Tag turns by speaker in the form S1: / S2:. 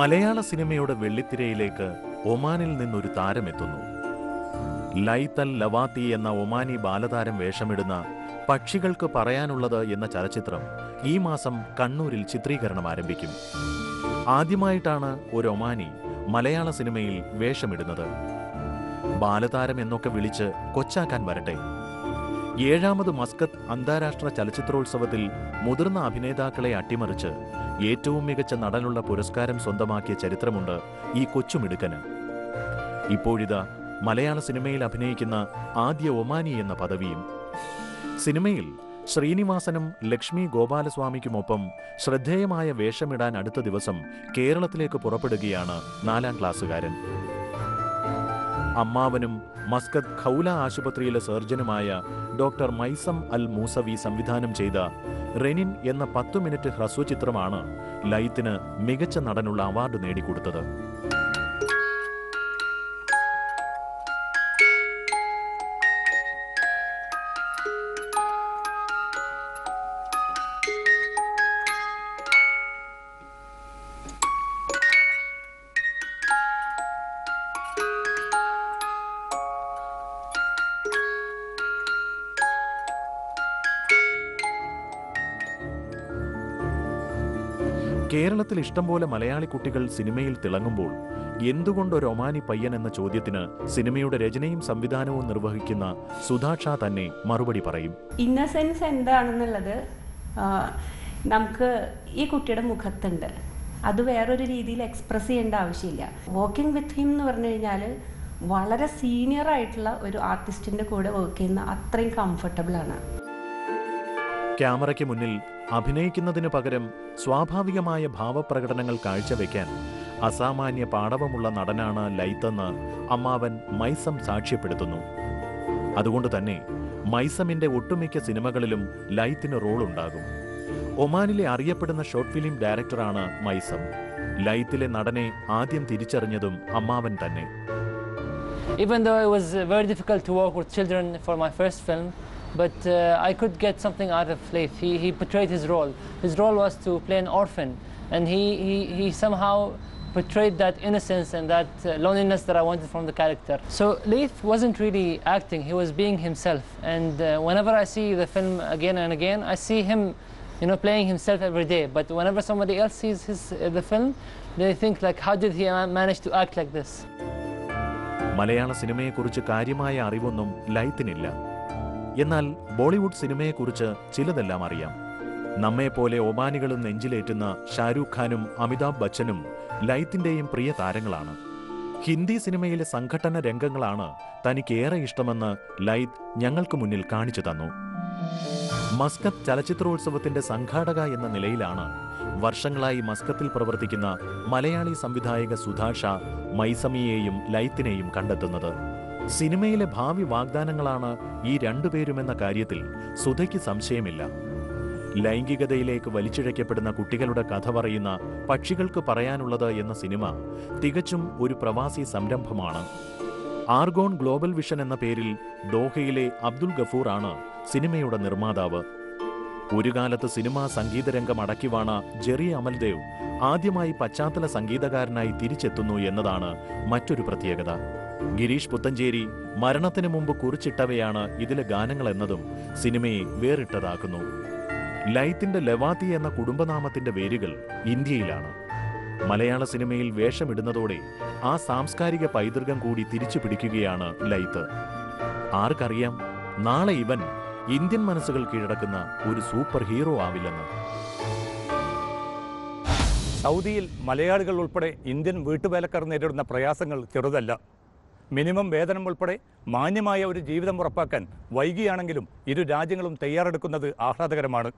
S1: മലയാള സിനിമയുടെ വെള്ളിത്തിരയിലേക്ക് ഒമാനിൽ നിന്നൊരു താരമെത്തുന്നു. ലൈത്തൽ ലവാത്തി എന്ന ഒമാനി ബാലതാരം വേഷമിടുന്ന പക്ഷികൾക്ക് പറയാനുള്ളത് എന്ന ചലച്ചിത്രം ഈ മാസം കണ്ണൂരിൽ ചിത്രീകരണം ആരംഭിക്കും. ആദ്യമായിട്ടാണ് ഒരു ഒമാനി മലയാള സിനിമയിൽ വേഷമിടുന്നത്. ബാലതാരം എന്നൊക്കെ വിളിച്ച് കൊച്ചാക്കാൻ വരട്ടെ. ഏഴാമത് മസ്കത്ത് അന്താരാഷ്ട്ര ചലച്ചിത്രോത്സവത്തിൽ മുതിർന്ന അഭിനേതാക്കളെ അട്ടിമറിച്ച് ഏറ്റവും മികച്ച നടനുള്ള പുരസ്കാരം സ്വന്തമാക്കിയ ചരിത്രമുണ്ട് ഈ കൊച്ചുമിടുക്കന്. ഇപ്പോഴിതാ മലയാള സിനിമയിൽ അഭിനയിക്കുന്ന ആദ്യ ഒമാനി എന്ന പദവിയും. സിനിമയിൽ ശ്രീനിവാസനും ലക്ഷ്മി ഗോപാലസ്വാമിക്കുമൊപ്പം ശ്രദ്ധേയമായ വേഷമിടാൻ അടുത്ത ദിവസം കേരളത്തിലേക്ക് പുറപ്പെടുകയാണ് നാലാം ക്ലാസ്സുകാരൻ. അമ്മാവനും മസ്കത്ത് ഖൗല ആശുപത്രിയിലെ സർജനുമായ ഡോക്ടർ മൈസം അൽ മൂസവി സംവിധാനം ചെയ്ത റെനിൻ എന്ന പത്തു മിനിറ്റ് ഹ്രസ്വചിത്രമാണ് ലൈത്തിന് മികച്ച നടനുള്ള അവാർഡ് നേടിക്കൊടുത്തത്. കേരളത്തിൽ ഇഷ്ടംപോലെ മലയാളി കുട്ടികൾ സിനിമയിൽ തിളങ്ങുമ്പോൾ എന്തുകൊണ്ട് ഒരു ഒമാനി പയ്യൻ എന്ന ചോദ്യത്തിന് സിനിമയുടെ രചനയും സംവിധാനവും നിർവഹിക്കുന്ന സുധാക്ഷ തന്നെ മറുപടി പറയും.
S2: ഇന്നസെൻസ് എന്താണെന്നുള്ളത് നമുക്ക് ഈ കുട്ടിയുടെ മുഖത്തുണ്ട്. അത് വേറൊരു രീതിയിൽ എക്സ്പ്രസ് ചെയ്യേണ്ട ആവശ്യമില്ല. വർക്കിംഗ് വിത്ത് ഹിം എന്ന് പറഞ്ഞു കഴിഞ്ഞാൽ വളരെ സീനിയർ ആയിട്ടുള്ള ഒരു ആർട്ടിസ്റ്റിന്റെ കൂടെ വർക്ക് ചെയ്യുന്ന അത്രയും കംഫർട്ടബിൾ ആണ്.
S1: ക്യാമറയ്ക്ക് മുന്നിൽ അഭിനയിക്കുന്നതിന് പകരം സ്വാഭാവികമായ ഭാവപ്രകടനങ്ങൾ കാഴ്ചവെക്കാൻ അസാമാന്യ പാടവമുള്ള നടനാണ് ലൈത്തെന്ന് അമ്മാവൻ മൈസം സാക്ഷ്യപ്പെടുത്തുന്നു. അതുകൊണ്ട് തന്നെ മൈസമിന്റെ ഒട്ടുമിക്ക സിനിമകളിലും ലൈത്തിന് റോളുണ്ടാകും. ഒമാനിലെ അറിയപ്പെടുന്ന ഷോർട്ട് ഫിലിം ഡയറക്ടറാണ് മൈസം. ലൈത്തിലെ നടനെ ആദ്യം തിരിച്ചറിഞ്ഞതും അമ്മാവൻ തന്നെ.
S3: Even though it was very difficult to work with children for my first film, but uh, I could get something out of Leif. He, he portrayed his role. His role was to play an orphan, and he, he, he somehow portrayed that innocence and that uh, loneliness that I wanted from the character. So Leif wasn't really acting, he was being himself. And uh, whenever I see the film again and again, I see him you know, playing himself every day. But whenever somebody else sees his, uh, the film, they think like, how did he ma- manage to act like this?
S1: മലയാള സിനിമയെക്കുറിച്ച് കാര്യമായ അറിവൊന്നും ലൈത്തിനില്ല എന്നാൽ ബോളിവുഡ് സിനിമയെക്കുറിച്ച് ചിലതെല്ലാം അറിയാം. നമ്മെപ്പോലെ ഒമാനികളും നെഞ്ചിലേറ്റുന്ന ഷാരൂഖ് ഖാനും അമിതാഭ് ബച്ചനും ലൈത്തിന്റെയും പ്രിയ താരങ്ങളാണ്. ഹിന്ദി സിനിമയിലെ സംഘടന രംഗങ്ങളാണ് തനിക്കേറെ ഇഷ്ടമെന്ന് ലൈത് ഞങ്ങൾക്ക് മുന്നിൽ കാണിച്ചു തന്നു. മസ്കത്ത് ചലച്ചിത്രോത്സവത്തിന്റെ സംഘാടക എന്ന നിലയിലാണ് വർഷങ്ങളായി മസ്കത്തിൽ പ്രവർത്തിക്കുന്ന മലയാളി സംവിധായക സുധാഷ മൈസമിയെയും ലൈത്തിനെയും കണ്ടെത്തുന്നത്. സിനിമയിലെ ഭാവി വാഗ്ദാനങ്ങളാണ് ഈ രണ്ടുപേരുമെന്ന കാര്യത്തിൽ സുധയ്ക്ക് സംശയമില്ല. ലൈംഗികതയിലേക്ക് വലിച്ചിഴക്കപ്പെടുന്ന കുട്ടികളുടെ കഥ പറയുന്ന പക്ഷികൾക്ക് പറയാനുള്ളത് എന്ന സിനിമ തികച്ചും ഒരു പ്രവാസി സംരംഭമാണ്. ആർഗോൺ ഗ്ലോബൽ വിഷൻ എന്ന പേരിൽ ദോഹയിലെ അബ്ദുൽ ഗഫൂർ ആണ് സിനിമയുടെ നിർമ്മാതാവ്. ഒരു കാലത്ത് സിനിമാ സംഗീതരംഗം അടക്കിവാണ ജെറി അമൽദേവ് ആദ്യമായി പശ്ചാത്തല സംഗീതകാരനായി തിരിച്ചെത്തുന്നു എന്നതാണ് മറ്റൊരു പ്രത്യേകത. ഗിരീഷ് പുത്തഞ്ചേരി മരണത്തിന് മുമ്പ് കുറിച്ചിട്ടവയാണ് ഇതിലെ ഗാനങ്ങൾ എന്നതും സിനിമയെ വേറിട്ടതാക്കുന്നു. ലൈത്തിന്റെ ലവാത്തി എന്ന കുടുംബനാമത്തിന്റെ വേരുകൾ ഇന്ത്യയിലാണ്. മലയാള സിനിമയിൽ വേഷമിടുന്നതോടെ ആ സാംസ്കാരിക പൈതൃകം കൂടി തിരിച്ചു പിടിക്കുകയാണ് ലൈത്ത്. ആർക്കറിയാം നാളെ ഇവൻ ഇന്ത്യൻ മനസ്സുകൾ കീഴടക്കുന്ന ഒരു സൂപ്പർ ഹീറോ ആവില്ലെന്ന്.
S4: സൗദിയിൽ മലയാളികൾ ഉൾപ്പെടെ ഇന്ത്യൻ വീട്ടുവേലക്കാർ നേരിടുന്ന പ്രയാസങ്ങൾ ചെറുതല്ല. മിനിമം വേതനം ഉൾപ്പെടെ മാന്യമായ ഒരു ജീവിതം ഉറപ്പാക്കാൻ വൈകിയാണെങ്കിലും ഇരു രാജ്യങ്ങളും തയ്യാറെടുക്കുന്നത് ആഹ്ലാദകരമാണ്.